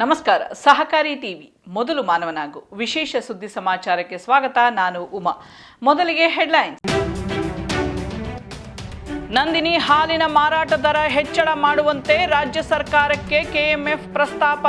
ನಮಸ್ಕಾರ. ಸಹಕಾರಿ ಟಿವಿ, ಮೊದಲು ಮಾನವನಾಗು. ವಿಶೇಷ ಸುದ್ದಿ ಸಮಾಚಾರಕ್ಕೆ ಸ್ವಾಗತ. ನಾನು ಉಮಾ. ಮೊದಲಿಗೆ ಹೆಡ್ಲೈನ್ಸ್ ನಂದಿನಿ ಹಾಲಿನ ಮಾರಾಟ ದರ ಹೆಚ್ಚಳ ಮಾಡುವಂತೆ ರಾಜ್ಯ ಸರ್ಕಾರಕ್ಕೆ ಕೆಎಂಎಫ್ ಪ್ರಸ್ತಾಪ.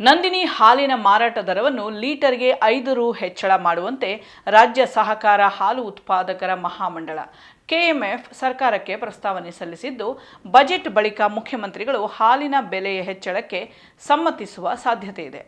ನಂದಿನಿ ಹಾಲಿನ ಮಾರಾಟ ದರವನ್ನು ಲೀಟರ್ಗೆ ಐದು ರು ಹೆಚ್ಚಳ ಮಾಡುವಂತೆ ರಾಜ್ಯ ಸಹಕಾರ ಹಾಲು ಉತ್ಪಾದಕರ ಮಹಾಮಂಡಳ, ಕೆಎಂಎಫ್ ಸರ್ಕಾರಕ್ಕೆ ಪ್ರಸ್ತಾವನೆ ಸಲ್ಲಿಸಿದ್ದು, ಬಜೆಟ್ ಬಳಿಕ ಮುಖ್ಯಮಂತ್ರಿಗಳು ಹಾಲಿನ ಬೆಲೆಯ ಹೆಚ್ಚಳಕ್ಕೆ ಸಮ್ಮತಿಸುವ ಸಾಧ್ಯತೆ ಇದೆ.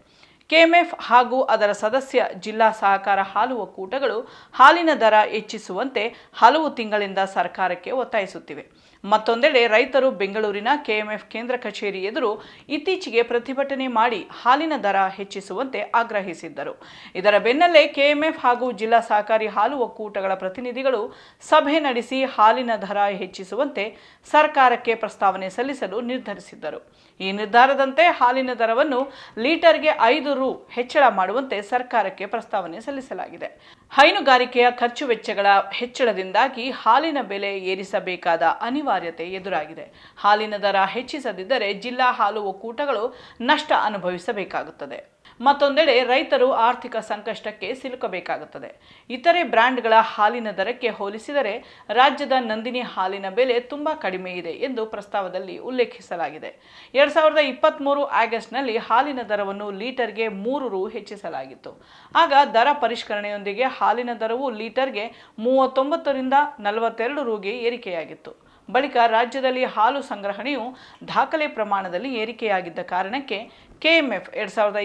ಕೆಎಂಎಫ್ ಹಾಗೂ ಅದರ ಸದಸ್ಯ ಜಿಲ್ಲಾ ಸಹಕಾರ ಹಾಲು ಒಕ್ಕೂಟಗಳು ಹಾಲಿನ ದರ ಹೆಚ್ಚಿಸುವಂತೆ ಹಲವು ತಿಂಗಳಿಂದ ಸರ್ಕಾರಕ್ಕೆ ಒತ್ತಾಯಿಸುತ್ತಿವೆ. ಮತ್ತೊಂದೆಡೆ ರೈತರು ಬೆಂಗಳೂರಿನ ಕೆಎಂಎಫ್ ಕೇಂದ್ರ ಕಚೇರಿ ಎದುರು ಇತ್ತೀಚೆಗೆ ಪ್ರತಿಭಟನೆ ಮಾಡಿ ಹಾಲಿನ ದರ ಹೆಚ್ಚಿಸುವಂತೆ ಆಗ್ರಹಿಸಿದ್ದರು. ಇದರ ಬೆನ್ನಲ್ಲೇ ಕೆಎಂಎಫ್ ಹಾಗೂ ಜಿಲ್ಲಾ ಸಹಕಾರಿ ಹಾಲು ಒಕ್ಕೂಟಗಳ ಪ್ರತಿನಿಧಿಗಳು ಸಭೆ ನಡೆಸಿ ಹಾಲಿನ ದರ ಹೆಚ್ಚಿಸುವಂತೆ ಸರ್ಕಾರಕ್ಕೆ ಪ್ರಸ್ತಾವನೆ ಸಲ್ಲಿಸಲು ನಿರ್ಧರಿಸಿದ್ದರು. ಈ ನಿರ್ಧಾರದಂತೆ ಹಾಲಿನ ದರವನ್ನು ಲೀಟರ್ಗೆ ಐದು ರು ಹೆಚ್ಚಳ ಮಾಡುವಂತೆ ಸರ್ಕಾರಕ್ಕೆ ಪ್ರಸ್ತಾವನೆ ಸಲ್ಲಿಸಲಾಗಿದೆ. ಹೈನುಗಾರಿಕೆಯ ಖರ್ಚು ವೆಚ್ಚಗಳ ಹೆಚ್ಚಳದಿಂದಾಗಿ ಹಾಲಿನ ಬೆಲೆ ಏರಿಸಬೇಕಾದ ಅನಿವಾರ್ಯತೆ ಎದುರಾಗಿದೆ. ಹಾಲಿನ ದರ ಹೆಚ್ಚಿಸದಿದ್ದರೆ ಜಿಲ್ಲಾ ಹಾಲು ಒಕ್ಕೂಟಗಳು ನಷ್ಟ ಅನುಭವಿಸಬೇಕಾಗುತ್ತದೆ. ಮತ್ತೊಂದೆಡೆ ರೈತರು ಆರ್ಥಿಕ ಸಂಕಷ್ಟಕ್ಕೆ ಸಿಲುಕಬೇಕಾಗುತ್ತದೆ. ಇತರೆ ಬ್ರ್ಯಾಂಡ್ಗಳ ಹಾಲಿನ ದರಕ್ಕೆ ಹೋಲಿಸಿದರೆ ರಾಜ್ಯದ ನಂದಿನಿ ಹಾಲಿನ ಬೆಲೆ ತುಂಬ ಕಡಿಮೆ ಇದೆ ಎಂದು ಪ್ರಸ್ತಾವದಲ್ಲಿ ಉಲ್ಲೇಖಿಸಲಾಗಿದೆ. ಎರಡ್ ಸಾವಿರದ ಇಪ್ಪತ್ತ್ಮೂರು ಆಗಸ್ಟ್ನಲ್ಲಿ ಹಾಲಿನ ದರವನ್ನು ಲೀಟರ್ಗೆ ಮೂರು ರು ಹೆಚ್ಚಿಸಲಾಗಿತ್ತು. ಆಗ ದರ ಪರಿಷ್ಕರಣೆಯೊಂದಿಗೆ ಹಾಲಿನ ದರವು ಲೀಟರ್ಗೆ ಮೂವತ್ತೊಂಬತ್ತರಿಂದ ನಲವತ್ತೆರಡು ರುಗೆ ಏರಿಕೆಯಾಗಿತ್ತು. ಬಳಿಕ ರಾಜ್ಯದಲ್ಲಿ ಹಾಲು ಸಂಗ್ರಹಣೆಯು ದಾಖಲೆ ಪ್ರಮಾಣದಲ್ಲಿ ಏರಿಕೆಯಾಗಿದ್ದ ಕಾರಣಕ್ಕೆ ಕೆಎಂಎಫ್ ಎರಡ್ ಸಾವಿರದ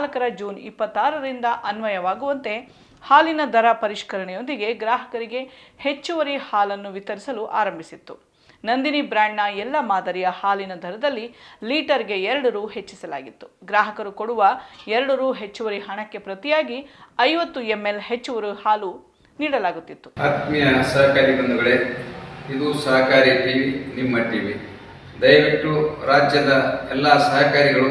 ಇಪ್ಪತ್ನಾಲ್ಕರ ಜೂನ್ ಇಪ್ಪತ್ತಾರರಿಂದ ಅನ್ವಯವಾಗುವಂತೆ ಹಾಲಿನ ದರ ಪರಿಷ್ಕರಣೆಯೊಂದಿಗೆ ಗ್ರಾಹಕರಿಗೆ ಹೆಚ್ಚುವರಿ ಹಾಲನ್ನು ವಿತರಿಸಲು ಆರಂಭಿಸಿತ್ತು. ನಂದಿನಿ ಬ್ರ್ಯಾಂಡ್ನ ಎಲ್ಲ ಮಾದರಿಯ ಹಾಲಿನ ದರದಲ್ಲಿ ಲೀಟರ್ಗೆ ಎರಡು ರು ಹೆಚ್ಚಿಸಲಾಗಿತ್ತು. ಗ್ರಾಹಕರು ಕೊಡುವ ಎರಡು ರು ಹೆಚ್ಚುವರಿ ಹಣಕ್ಕೆ ಪ್ರತಿಯಾಗಿ ಐವತ್ತು ಎಂಎಲ್ ಹೆಚ್ಚುವರಿ ಹಾಲು ನೀಡಲಾಗುತ್ತಿತ್ತು. ಆತ್ಮೀಯ ಸಹಕಾರಿ ಬಂಧುಗಳೇ, ಇದು ಸಹಕಾರಿ ಟಿವಿ, ನಿಮ್ಮ ಟಿವಿ. ದಯವಿಟ್ಟು ರಾಜ್ಯದ ಎಲ್ಲ ಸಹಕಾರಿಗಳು